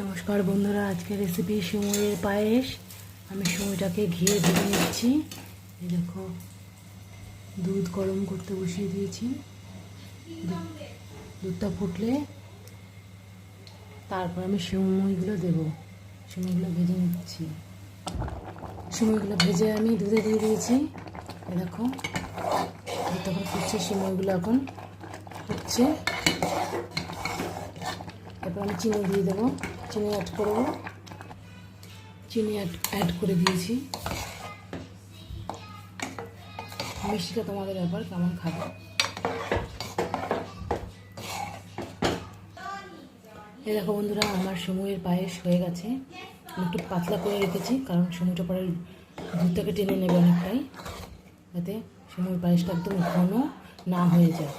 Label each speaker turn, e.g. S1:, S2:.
S1: নমস্কার বন্ধুরা, আজকের রেসিপি সিমুইয়ের পায়েস। আমি সিমুইটাকে ঘিয়ে ভেজে নিচ্ছি। এই দেখো, দুধ গরম করতে বসিয়ে দিয়েছি। দুধটা ফুটলে তারপর আমি সিমুইগুলো দেবো। সিমুইগুলো ভেজে নিচ্ছি। সিমুইগুলো ভেজে আমি দুধে দিয়ে দিয়েছি। এই দেখো তখন ফুটছে সিমুইগুলো এখন ফুটছে। তারপর আমি চিনি দিয়ে দেবো। চিনি অ্যাড করব চিনি অ্যাড করে দিয়েছি। মিষ্টিটা তোমাদের ব্যাপার কেমন খাবে? এই দেখো বন্ধুরা, আমার সময়ের পায়েস হয়ে গেছে। একটু পাতলা করে রেখেছি, কারণ সময়টা পরে দুধটাকে টেনে নেবে অনেকটাই। যাতে সময়ের পায়েসটা একদম ঘন না হয়ে যায়।